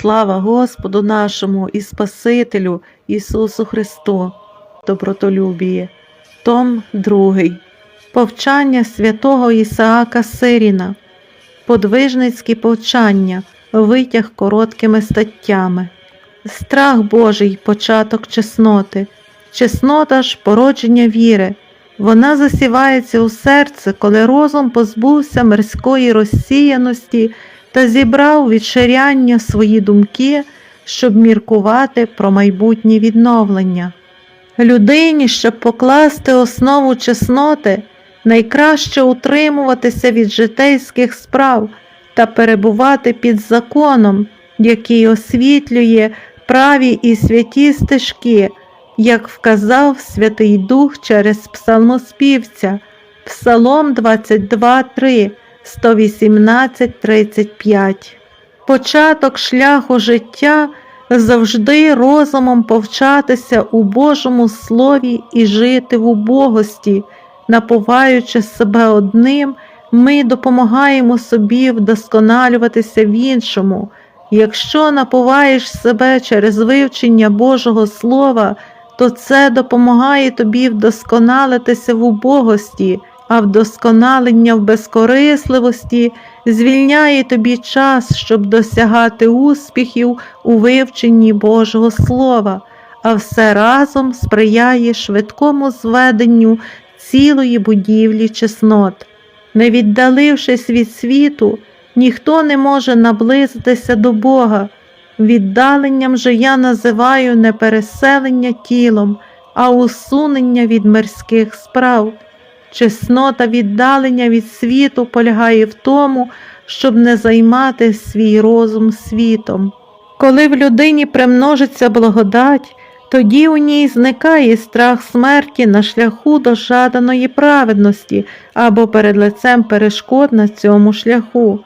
Слава Господу нашому і Спасителю Ісусу Христу, добротолюбіє. Том 2. Повчання святого Ісаака Сиріна. Подвижницькі повчання, витяг короткими статтями. Страх Божий початок чесноти. Чеснота ж породження віри. Вона засівається у серце, коли розум позбувся мирської розсіяності та зібрав від ширяння свої думки, щоб міркувати про майбутнє відновлення. Людині, щоб покласти основу чесноти, найкраще утримуватися від житейських справ та перебувати під законом, який освітлює праві і святі стежки, як вказав Святий Дух через псалмоспівця, Псалом 22.3, 118.35. Початок шляху життя завжди розумом повчатися у Божому Слові і жити в убогості, напуваючи себе одним, ми допомагаємо собі вдосконалюватися в іншому. Якщо напуваєш себе через вивчення Божого Слова, то це допомагає тобі вдосконалитися в убогості, а вдосконалення в безкорисливості звільняє тобі час, щоб досягати успіхів у вивченні Божого Слова, а все разом сприяє швидкому зведенню цілої будівлі чеснот. Не віддалившись від світу, ніхто не може наблизитися до Бога. Віддаленням же я називаю не переселення тілом, а усунення від мирських справ. Чеснота віддалення від світу полягає в тому, щоб не займати свій розум світом. Коли в людині примножиться благодать, тоді у ній зникає страх смерті на шляху до жаданої праведності або перед лицем перешкод на цьому шляху.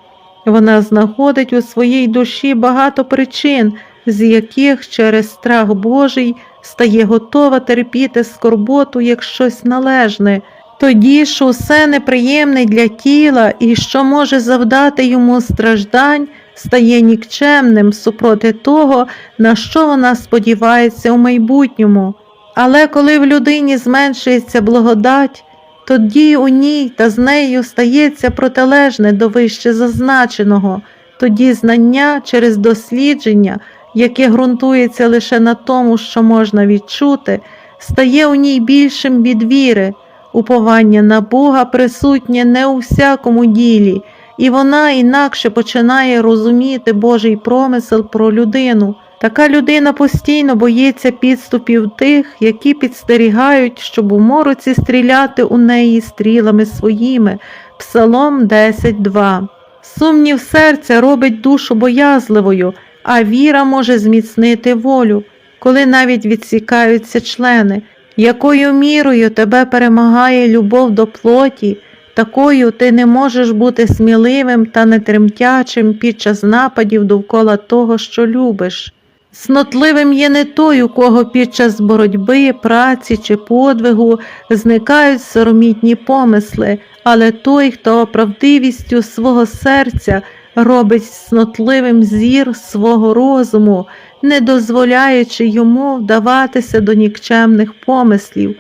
Вона знаходить у своїй душі багато причин, з яких через страх Божий стає готова терпіти скорботу як щось належне. Тоді ж усе неприємне для тіла і що може завдати йому страждань, стає нікчемним супроти того, на що вона сподівається у майбутньому. Але коли в людині зменшується благодать, тоді у ній та з нею стається протилежне до вище зазначеного, тоді знання через дослідження, яке ґрунтується лише на тому, що можна відчути, стає у ній більшим від віри. Уповання на Бога присутнє не у всякому ділі, і вона інакше починає розуміти Божий промисел про людину. Така людина постійно боїться підступів тих, які підстерігають, щоб у мороці стріляти у неї стрілами своїми. Псалом 10.2 Сумнів серця робить душу боязливою, а віра може зміцнити волю, коли навіть відсікаються члени. Якою мірою тебе перемагає любов до плоті, такою ти не можеш бути сміливим та нетремтячим під час нападів довкола того, що любиш. Снотливим є не той, у кого під час боротьби, праці чи подвигу зникають соромітні помисли, але той, хто правдивістю свого серця робить снотливим зір свого розуму, не дозволяючи йому вдаватися до нікчемних помислів.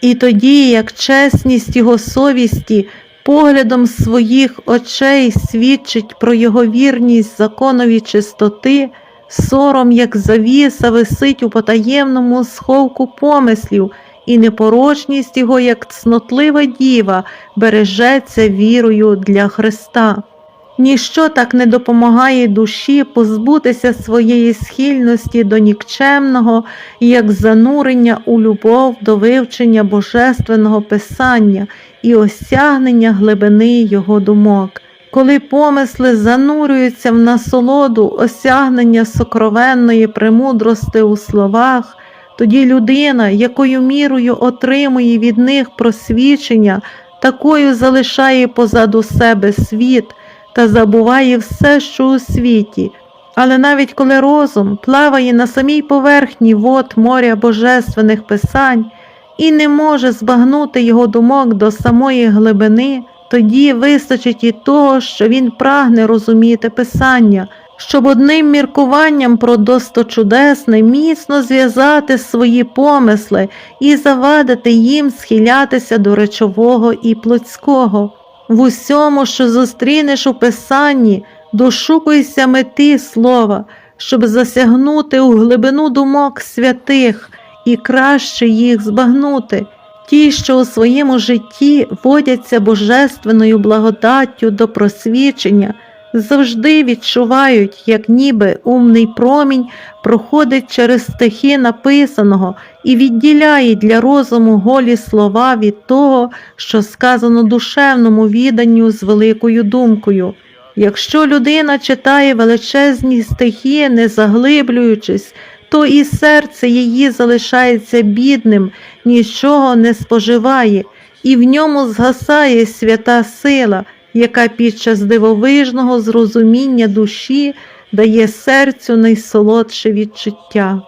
І тоді, як чесність його совісті поглядом своїх очей свідчить про його вірність законові чистоти, сором, як завіса, висить у потаємному сховку помислів, і непорочність його, як цнотлива діва, бережеться вірою для Христа. Ніщо так не допомагає душі позбутися своєї схильності до нікчемного, як занурення у любов до вивчення божественного писання і осягнення глибини його думок. Коли помисли занурюються в насолоду осягнення сокровенної премудрости у словах, тоді людина, якою мірою отримує від них просвічення, такою залишає позаду себе світ та забуває все, що у світі. Але навіть коли розум плаває на самій поверхні вод моря божественних писань і не може збагнути його думок до самої глибини, тоді вистачить і того, що він прагне розуміти Писання, щоб одним міркуванням про досточудесне міцно зв'язати свої помисли і завадити їм схилятися до речового і плотського. В усьому, що зустрінеш у Писанні, дошукуйся мети слова, щоб засягнути у глибину думок святих і краще їх збагнути. Ті, що у своєму житті водяться божественною благодаттю до просвічення, завжди відчувають, як ніби умний промінь проходить через стихи написаного і відділяє для розуму голі слова від того, що сказано душевному відданню з великою думкою. Якщо людина читає величезні стихи, не заглиблюючись, то і серце її залишається бідним, нічого не споживає, і в ньому згасає свята сила, яка під час дивовижного зрозуміння душі дає серцю найсолодше відчуття.